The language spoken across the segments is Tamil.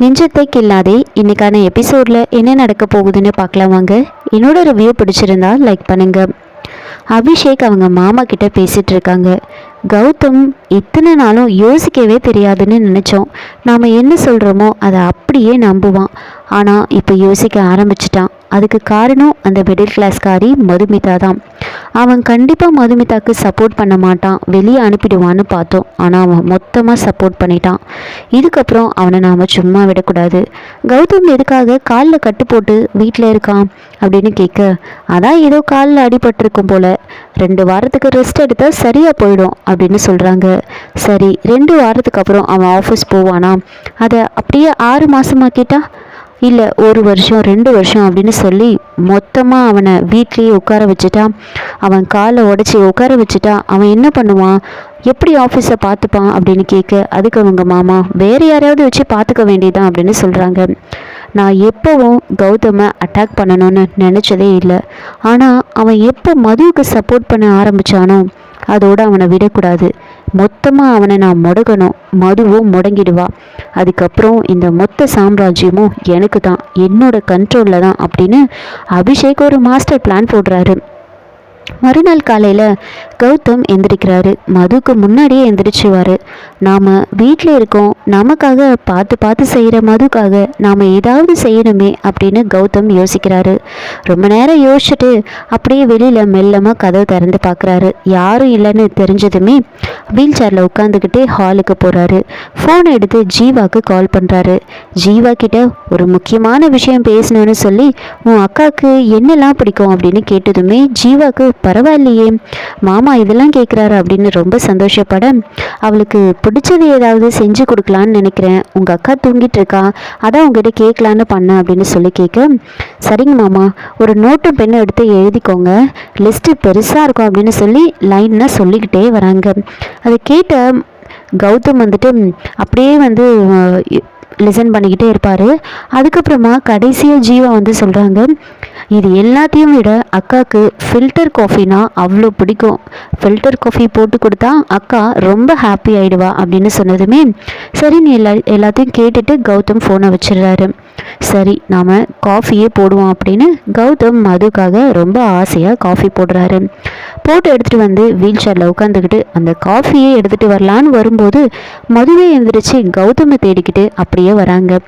நெஞ்சத்தை கில்லாதே இன்னைக்கான எபிசோடில் என்ன நடக்க போகுதுன்னு பார்க்கலாம் வாங்க. என்னோட ரிவ்யூ பிடிச்சிருந்தா லைக் பண்ணுங்க. அபிஷேக் அவங்க மாமா கிட்ட பேசிகிட்டு இருக்காங்க. கௌதம் இத்தனை நாளும் யோசிக்கவே தெரியாதுன்னு நினச்சோம். நாம் என்ன சொல்கிறோமோ அதை அப்படியே நம்புவான். ஆனால் இப்போ யோசிக்க ஆரம்பிச்சிட்டான். அதுக்கு காரணம் அந்த மிடில் கிளாஸ்காரி மதுமிதா தான். அவன் கண்டிப்பாக மதுமிதாக்கு சப்போர்ட் பண்ண மாட்டான். வெளியே அனுப்பிடுவான்னு பார்த்தோம். ஆனால் அவன் மொத்தமாக சப்போர்ட் பண்ணிட்டான். இதுக்கப்புறம் அவனை நாம் சும்மா விடக்கூடாது. கௌதம் எதுக்காக காலில் கட்டு போட்டு வீட்டில் இருக்கான் அப்படின்னு கேட்க அதான் ஏதோ காலில் அடிபட்டிருக்கும் போல. ரெண்டு வாரத்துக்கு ரெஸ்ட் எடுத்தால் சரியாக போயிடும் அப்படின்னு சொல்கிறாங்க சரி ரெண்டு வாரத்துக்கு அப்புறம் அவன் ஆஃபீஸ் போவானா? அதை அப்படியே ஆறு மாதமாக்கிட்டா இல்லை ஒரு வருஷம் ரெண்டு வருஷம் அப்படின்னு சொல்லி மொத்தமாக அவனை வீட்லேயே உட்கார வச்சுட்டான். அவன் காலை உடச்சி உட்கார வச்சுட்டா. அவன் என்ன பண்ணுவான்? எப்படி ஆஃபீஸை பார்த்துப்பான் அப்படின்னு கேட்க அதுக்கு அவங்க மாமா வேறு யாரையாவது வச்சு பார்த்துக்க வேண்டியதான் அப்படின்னு சொல்கிறாங்க நான் எப்போவும் கௌதமை அட்டாக் பண்ணணும்னு நினச்சதே இல்லை. ஆனால் அவன் எப்போ மதுவுக்கு சப்போர்ட் பண்ண ஆரம்பித்தானோ அதோடு அவனை விடக்கூடாது. மொத்தமாக அவனை நான் முடகணும் மதுவும் முடங்கிடுவா. அதுக்கப்புறம் இந்த மொத்த சாம்ராஜ்யமும் எனக்கு தான். என்னோட கண்ட்ரோலில் தான் அப்படின்னு அபிஷேக் ஒரு மாஸ்டர் பிளான் போடுறாரு. மறுநாள் காலையில் கௌதம் எந்திரிக்கிறாரு. மதுக்கு முன்னாடியே எந்திரிச்சுவார். நாம் வீட்டில் இருக்கோம். நமக்காக பார்த்து பார்த்து செய்கிற மதுக்காக நாம் ஏதாவது செய்யணுமே அப்படின்னு கௌதம் யோசிக்கிறாரு. ரொம்ப நேரம் யோசிச்சுட்டு அப்படியே வெளியில் மெல்லமாக கதவை திறந்து பார்க்குறாரு. யாரும் இல்லைன்னு தெரிஞ்சதுமே வீல் சேரில் உட்காந்துக்கிட்டு ஹாலுக்கு போகிறாரு ஃபோனை எடுத்து ஜீவாக்கு கால் பண்ணுறாரு ஜீவா கிட்ட ஒரு முக்கியமான விஷயம் பேசணும்னு சொல்லி உன் அக்காவுக்கு என்னெல்லாம் பிடிக்கும்? அப்படின்னு கேட்டதுமே ஜீவாக்கு பரவாயில்லையே. மாமா இதெல்லாம் கேட்குறாரு அப்படின்னு ரொம்ப சந்தோஷப்பட அவளுக்கு பிடிச்சது ஏதாவது செஞ்சு கொடுக்கலான்னு நினைக்கிறேன். உங்கள் அக்கா தூங்கிட்டு இருக்கா. அதான் உங்ககிட்ட கேட்கலான்னு பண்ணேன் அப்படின்னு சொல்லி கேட்க சரிங்க மாமா. ஒரு நோட்டும் பெண்ணும் எடுத்து எழுதிக்கோங்க. லிஸ்ட்டு பெருசாக இருக்கும் அப்படின்னு சொல்லி லைனாக சொல்லிக்கிட்டே வராங்க. அதை கேட்ட கௌதம் வந்துட்டு அப்படியே வந்து லிசன் பண்ணிக்கிட்டே இருப்பார். அதுக்கப்புறமா கடைசியாக ஜீவா வந்து சொல்கிறாங்க இது எல்லாத்தையும் விட அக்காவுக்கு ஃபில்டர் காஃபினா அவ்வளோ பிடிக்கும். ஃபில்டர் காஃபி போட்டு கொடுத்தா அக்கா ரொம்ப ஹாப்பி ஆகிடுவா அப்படின்னு சொன்னதுமே சரி நீ எல்லா எல்லாத்தையும் கேட்டுட்டு கௌதம் ஃபோனை வச்சிடுறாரு. சரி நாம் காஃபியே போடுவோம் அப்படின்னு கௌதம் மதுக்காக ரொம்ப ஆசையாக காஃபி போடுறாரு. போட்டு எடுத்துகிட்டு வந்து வீல் சேரில் உட்காந்துக்கிட்டு அந்த காஃபியே எடுத்துகிட்டு வரலான்னு வரும்போது மதுவே எழுந்திரிச்சு கௌதமை தேடிக்கிட்டு அப்படியே வராங்க.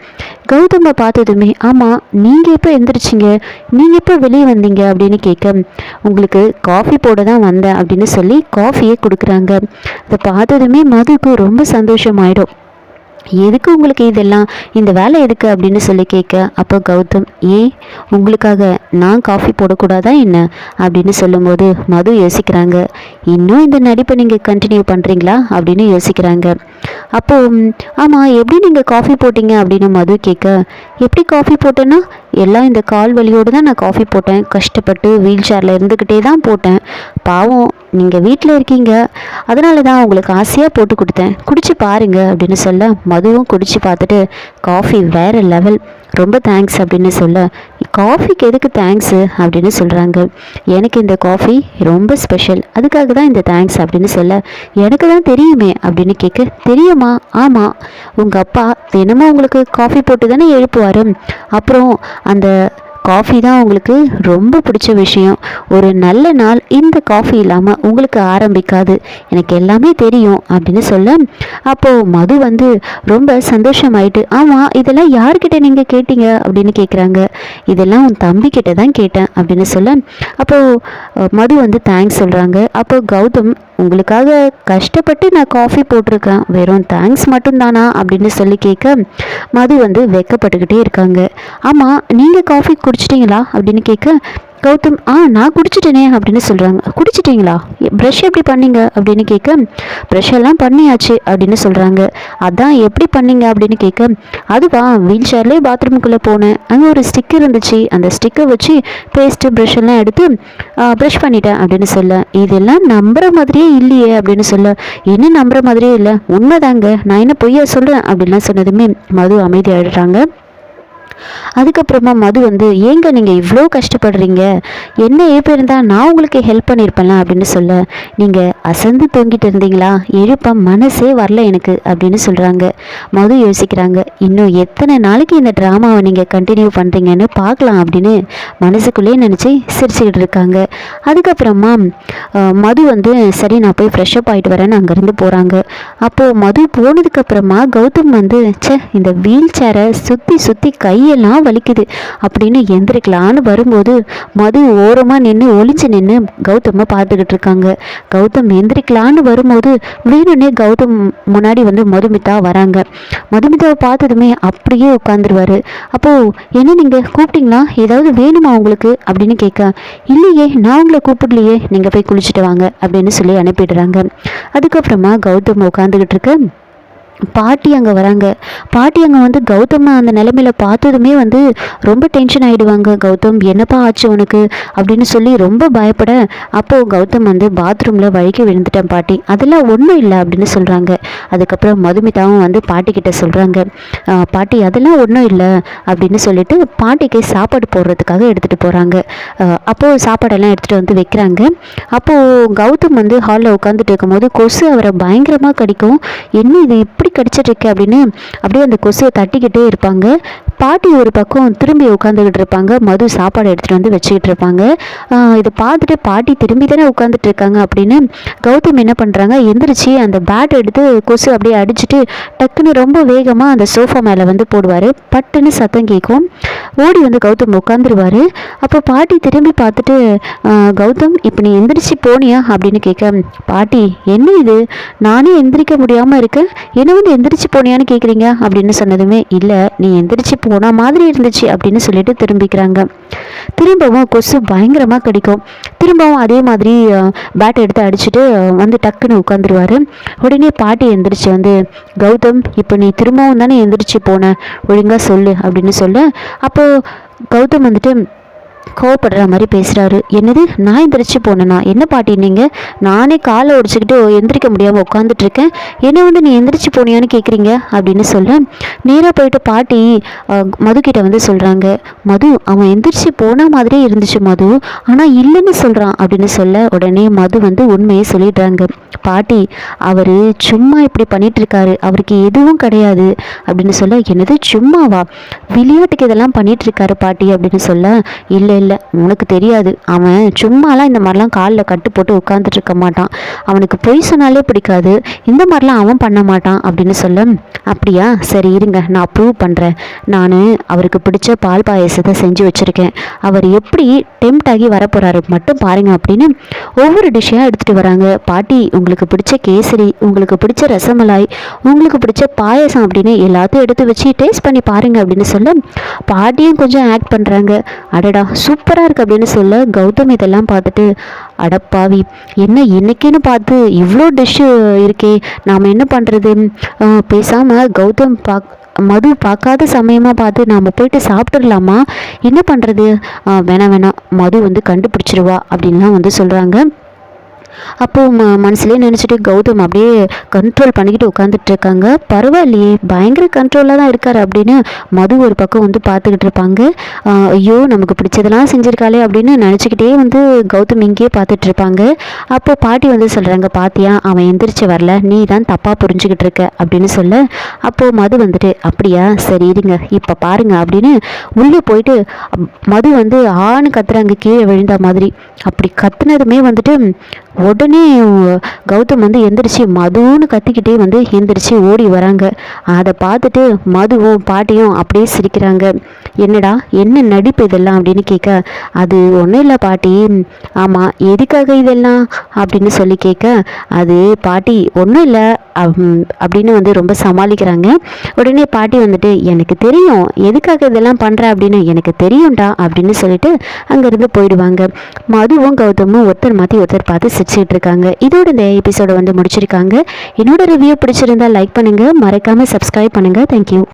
கௌதமை பார்த்ததுமே ஆமாம் நீங்கள் எப்போ எந்திரிச்சிங்க? நீங்கள் எப்போ வெளியே வந்தீங்க? அப்படின்னு கேட்க உங்களுக்கு காஃபி போட தான் வந்தேன் அப்படின்னு சொல்லி காஃபியே கொடுக்குறாங்க. அதை பார்த்ததுமே மதுக்கு ரொம்ப சந்தோஷமாயிடும். எதுக்கு உங்களுக்கு இதெல்லாம்? இந்த வேலை எதுக்கு அப்படின்னு சொல்லி கேட்க அப்போ கௌதம் ஏன் உங்களுக்காக நான் காஃபி போடக்கூடாதா என்ன? அப்படின்னு சொல்லும்போது மது யோசிக்கிறாங்க. இன்னும் இந்த நடிப்பை நீங்கள் கண்டினியூ பண்ணுறீங்களா அப்படின்னு யோசிக்கிறாங்க. அப்போது ஆமாம் எப்படி நீங்கள் காஃபி போட்டீங்க அப்படின்னு மது கேட்க எப்படி காஃபி போட்டேன்னா எல்லாம் இந்த கால் வலியோடு தான் நான் காஃபி போட்டேன். கஷ்டப்பட்டு வீல் சேரில் இருந்துக்கிட்டே தான் போட்டேன். பாவம் நீங்கள் வீட்டில் இருக்கீங்க. அதனால தான் உங்களுக்கு ஆசையாக போட்டு கொடுத்தேன். குடிச்சு பாருங்க அப்படின்னு சொல்ல மதுவும் குடிச்சு பார்த்துட்டு காஃபி வேறு லெவல் ரொம்ப தேங்க்ஸ் அப்படின்னு சொல்ல காஃபிக்கு எதுக்கு தேங்க்ஸு அப்படின்னு சொல்கிறாங்க எனக்கு இந்த காஃபி ரொம்ப ஸ்பெஷல் அதுக்காக தான் இந்த தேங்க்ஸ் அப்படின்னு சொல்ல எனக்கு தான் தெரியுமே அப்படின்னு கேட்க தெரியுமா? ஆமாம் உங்கள் அப்பா தினமும் உங்களுக்கு காஃபி போட்டு தானே எழுப்புவார். அப்புறம் அந்த காஃபி தான் உங்களுக்கு ரொம்ப பிடிச்ச விஷயம். ஒரு நல்ல நாள் இந்த காஃபி இல்லாமல் உங்களுக்கு ஆரம்பிக்காது. எனக்கு எல்லாமே தெரியும் அப்படின்னு சொல்ல அப்போது மது வந்து ரொம்ப சந்தோஷமாயிட்டு ஆமாம் இதெல்லாம் யார்கிட்ட நீங்கள் கேட்டீங்க? அப்படின்னு கேட்குறாங்க இதெல்லாம் உன் தம்பிக்கிட்ட தான் கேட்டேன் அப்படின்னு சொல்ல அப்போது மது வந்து தேங்க்ஸ் சொல்கிறாங்க அப்போ கௌதம் உங்களுக்காக கஷ்டப்பட்டு நான் காஃபி போட்டிருக்கேன். வெறும் தேங்க்ஸ் மட்டும்தானா? அப்படின்னு சொல்லி கேட்க மது வந்து வெக்கப்பட்டுக்கிட்டே இருக்காங்க. ஆமாம் நீங்கள் காஃபி குடிச்சிட்டிங்களா அப்படின்னு கேட்க கௌதம் ஆ நான் குடிச்சிட்டேனே அப்படின்னு சொல்கிறாங்க குடிச்சிட்டிங்களா? ப்ரஷ் எப்படி பண்ணீங்க? அப்படின்னு கேட்க ப்ரஷ் எல்லாம் பண்ணியாச்சு அப்படின்னு சொல்கிறாங்க அதான் எப்படி பண்ணீங்க? அப்படின்னு கேட்க அதுவா வீல் சேர்லேயே பாத்ரூமுக்குள்ளே போனேன். அங்கே ஒரு ஸ்டிக்கர் இருந்துச்சு. அந்த ஸ்டிக்கர் வச்சு பேஸ்ட்டு ப்ரஷ் எல்லாம் எடுத்து ப்ரஷ் பண்ணிட்டேன் அப்படின்னு சொல்ல இதெல்லாம் நம்புற மாதிரியே இல்லையே அப்படின்னு சொல்ல என்ன நம்புற மாதிரியே இல்லை? உண்மைதாங்க. நான் என்ன பொய்யா சொல்கிறேன் அப்படின்லாம் சொன்னதுமே மது அமைதியாகிடுறாங்க அதுக்கப்புறமா மது வந்து ஏங்க நீங்கள் இவ்வளோ கஷ்டப்படுறீங்க? என்ன ஏப்ப இருந்தால் நான் உங்களுக்கு ஹெல்ப் பண்ணியிருப்பேன்ல அப்படின்னு சொல்ல நீங்கள் அசந்து தூங்கிட்டு இருந்தீங்களா? எழுப்ப மனசே வரல எனக்கு அப்படின்னு சொல்கிறாங்க மது யோசிக்கிறாங்க இன்னும் எத்தனை நாளைக்கு இந்த ட்ராமாவை நீங்கள் கண்டினியூ பண்ணுறீங்கன்னு பார்க்கலாம் அப்படின்னு மனசுக்குள்ளேயே நினச்சி சிரிச்சுக்கிட்டு இருக்காங்க. அதுக்கப்புறமா மது வந்து சரி நான் போய் ஃப்ரெஷ்அப் ஆகிட்டு வரேன்னு அங்கேருந்து போகிறாங்க அப்போது மது போனதுக்கப்புறமா கௌதம் வந்து சே இந்த வீல் சேரை சுற்றி சுற்றி கையெல்லாம் வலிக்குது. அப்படின்னு எந்திரிக்கலான்னு வரும்போது மது ஓரமாக நின்று ஒளிஞ்சு நின்று கௌதமை பார்த்துக்கிட்டு இருக்காங்க. கௌதம் எந்திரிக்கலான்னு வரும்போது வேணும்னே கௌதம் முன்னாடி வந்து மதுமிதா வராங்க. மதுமிதாவை பார்த்ததுமே அப்படியே உட்காந்துருவாரு அப்போது என்ன நீங்கள் கூப்பிட்டீங்களா? ஏதாவது வேணுமா உங்களுக்கு? அப்படின்னு கேட்க இல்லையே நான் உங்களை கூப்பிடலையே. நீங்கள் போய் குளிச்சுட்டு வாங்க. அப்படின்னு சொல்லி அனுப்பிடுறாங்க. அதுக்கப்புறமா கௌதம் உட்காந்துக்கிட்டு இருக்க பாட்டி அங்கே வராங்க. பாட்டி அங்கே வந்து கௌதம் அந்த நிலமையில பார்த்ததுமே வந்து ரொம்ப டென்ஷன் ஆகிடுவாங்க கௌதம் என்னப்பா ஆச்சு உனக்கு? அப்படின்னு சொல்லி ரொம்ப பயப்பட அப்போது கௌதம் வந்து பாத்ரூமில் வழுக்கி விழுந்துட்டேன் பாட்டி. அதெல்லாம் ஒன்றும் இல்லை அப்படின்னு சொல்கிறாங்க அதுக்கப்புறம் மதுமிதாவும் வந்து பாட்டிக்கிட்ட சொல்கிறாங்க பாட்டி அதெல்லாம் ஒன்றும் இல்லை அப்படின்னு சொல்லிட்டு பாட்டிக்கு சாப்பாடு போடுறதுக்காக எடுத்துகிட்டு போகிறாங்க அப்போது சாப்பாடெல்லாம் எடுத்துகிட்டு வந்து வைக்கிறாங்க. அப்போது கௌதம் வந்து ஹாலில் உட்காந்துட்டு இருக்கும்போது கொசு அவரை பயங்கரமாக கடிக்கும். என்ன இது? இப்படி கடிச்சிட்டு இருக்கு அப்படின்னு அப்படியே அந்த கொசுவை தட்டிக்கிட்டே இருப்பாங்க. பாட்டி ஒரு பக்கம் திரும்பி உட்காந்துக்கிட்டு இருப்பாங்க. மது சாப்பாடு எடுத்துகிட்டு வந்து வச்சுக்கிட்டு இருப்பாங்க. இதை பார்த்துட்டு பாட்டி திரும்பி தானே உட்காந்துட்டு இருக்காங்க அப்படின்னு கௌதம் என்ன பண்ணுறாங்க எந்திரிச்சு அந்த பேட் எடுத்து கொசு அப்படியே அடிச்சுட்டு டக்குன்னு ரொம்ப வேகமாக அந்த சோஃபா மேலே வந்து போடுவார். பட்டுன்னு சத்தம் கேட்கும் ஓடி வந்து கௌதம் உட்காந்துருவார் அப்போ பாட்டி திரும்பி பார்த்துட்டு கௌதம் இப்போ நீ எந்திரிச்சு போனியா? அப்படின்னு கேட்க பாட்டி என்ன இது? நானே எந்திரிக்க முடியாமல் இருக்கேன். என்னவோ வந்து எந்திரிச்சு போனியான்னு கேட்குறீங்க அப்படின்னு சொன்னதுமே இல்லை நீ எந்திரிச்சு போன மாதிரி இருந்துச்சு அப்படின்னு சொல்லிட்டு திரும்பிக்கிறாங்க. திரும்பவும் கொசு பயங்கரமாக கடிக்கும். திரும்பவும் அதே மாதிரி பேட் எடுத்து அடிச்சுட்டு வந்து டக்குன்னு உட்காந்துருவாரு. உடனே பாட்டி எந்திரிச்சு வந்து கௌதம் இப்போ நீ திரும்பவும் தானே எந்திரிச்சு போன? ஒழுங்காக சொல்லு அப்படின்னு சொல்ல. அப்போது கௌதம் வந்துட்டு கோவப்படுற மாதிரி பேசுகிறாரு என்னது? நான் எந்திரிச்சு போனேனா? என்ன பாட்டி நீங்கள் நானே காலை ஒடிச்சுக்கிட்டு எந்திரிக்க முடியாமல் உட்காந்துட்ருக்கேன் என்ன வந்து நீ எந்திரிச்சு போனியான்னு கேட்குறீங்க அப்படின்னு சொல்ல நேராக போயிட்டு பாட்டி மதுக்கிட்ட வந்து சொல்கிறாங்க மது அவன் எந்திரிச்சு போன மாதிரியே இருந்துச்சு மது. ஆனால் இல்லைன்னு சொல்கிறான் அப்படின்னு சொல்ல உடனே மது வந்து உண்மையை சொல்லிடுறாங்க. பாட்டி அவர் சும்மா இப்படி பண்ணிட்டு இருக்காரு அவருக்கு எதுவும் கிடையாது அப்படின்னு சொல்ல என்னது சும்மாவா? விளையாட்டுக்கு இதெல்லாம் பண்ணிட்டு இருக்காரு பாட்டி அப்படின்னு சொல்ல இல்லை இல்லை. உனக்கு தெரியாது. அவன் சும்மாலாம் இந்த மாதிரிலாம் காலில் கட்டு போட்டு உட்காந்துட்டு இருக்க மாட்டான். அவனுக்கு பொய் சொன்னாலே பிடிக்காது. இந்த மாதிரிலாம் அவன் பண்ண மாட்டான் அப்படின்னு சொல்ல அப்படியா? சரி இருங்க. நான் ப்ரூவ் பண்ணுறேன் நான் அவருக்கு பிடிச்ச பால் பாயசத்தை செஞ்சு வச்சுருக்கேன். அவர் எப்படி டெம்ட் ஆகி வரப்போகிறாரு மட்டும் பாருங்கள் அப்படின்னு ஒவ்வொரு டிஷ்ஷாக எடுத்துகிட்டு வராங்க. பாட்டி உங்களுக்கு பிடிச்ச கேசரி உங்களுக்கு பிடிச்ச ரசமலாய் உங்களுக்கு பிடிச்ச பாயசம் அப்படின்னு எல்லாத்தையும் எடுத்து வச்சு டேஸ்ட் பண்ணி பாருங்கள் அப்படின்னு சொல்ல பாட்டியும் கொஞ்சம் ஆக்ட் பண்ணுறாங்க அடடா சூப்பராக இருக்குது அப்படின்னு சொல்ல கௌதம் இதெல்லாம் பார்த்துட்டு அடப்பாவி என்ன என்னைக்குன்னு பார்த்து இவ்வளோ டிஷ்ஷு இருக்கே நாம் என்ன பண்ணுறது பேசாமல் கௌதம் பாக் மது பார்க்காத சமயமாக பார்த்து நாம் போயிட்டு சாப்பிட்றலாமா என்ன பண்ணுறது வேணாம் வேணாம் மது வந்து கண்டுபிடிச்சிருவா அப்படின்லாம் வந்து சொல்கிறாங்க அப்போது ம மனசுலேயே நினச்சிட்டு கௌதம் அப்படியே கண்ட்ரோல் பண்ணிக்கிட்டு உட்காந்துட்டு இருக்காங்க பரவாயில்லையே பயங்கர கண்ட்ரோலாக தான் இருக்கார் அப்படின்னு மது ஒரு பக்கம் வந்து பார்த்துக்கிட்டு இருப்பாங்க. ஐயோ நமக்கு பிடிச்சதெல்லாம் செஞ்சுருக்காளே அப்படின்னு நினச்சிக்கிட்டே வந்து கௌதம் இங்கேயே பார்த்துட்டு இருப்பாங்க அப்போ பாட்டி வந்து சொல்கிறாங்க பாத்தியா அவன் எந்திரிச்சு வரல. நீ தான் தப்பாக புரிஞ்சுக்கிட்டு இருக்க அப்படின்னு சொல்ல. அப்போது மது வந்துட்டு அப்படியா? சரி இருங்க. இப்போ பாருங்க அப்படின்னு உள்ளே போயிட்டு மது வந்து ஆணு கத்துறாங்க கீழே விழுந்த மாதிரி. அப்படி கத்துனதுமே வந்துட்டு உடனே கௌதம் வந்து எந்திரிச்சு மதுன்னு கத்திக்கிட்டே வந்து எந்திரிச்சு ஓடி வராங்க. அதை பார்த்துட்டு மதுவும் பாட்டியும் அப்படியே சிரிக்கிறாங்க. என்னடா என்ன நடிப்பு இதெல்லாம் அப்படின்னு கேட்க அது ஒன்றும் இல்லை பாட்டி. ஆமாம் எதுக்காக இதெல்லாம்? அப்படின்னு சொல்லி கேட்க அது பாட்டி ஒன்றும் இல்லை. அப்படின்னு வந்து ரொம்ப சமாளிக்கிறாங்க. உடனே பாட்டி வந்துட்டு எனக்கு தெரியும். எதுக்காக இதெல்லாம் பண்ணுற அப்படின்னு எனக்கு தெரியும்டா அப்படின்னு சொல்லிட்டு அங்கேருந்து போயிடுவாங்க. மதுவும் கௌதமும் ஒருத்தர் மாற்றி ஒருத்தர் பார்த்து சிரிச்சுட்டு இருக்காங்க. இதோட இந்த எபிசோடை வந்து முடிச்சிருக்காங்க. என்னோட ரிவ்யூ பிடிச்சிருந்தா லைக் பண்ணுங்கள் மறக்காமல் சப்ஸ்கிரைப் பண்ணுங்கள் தேங்க்யூ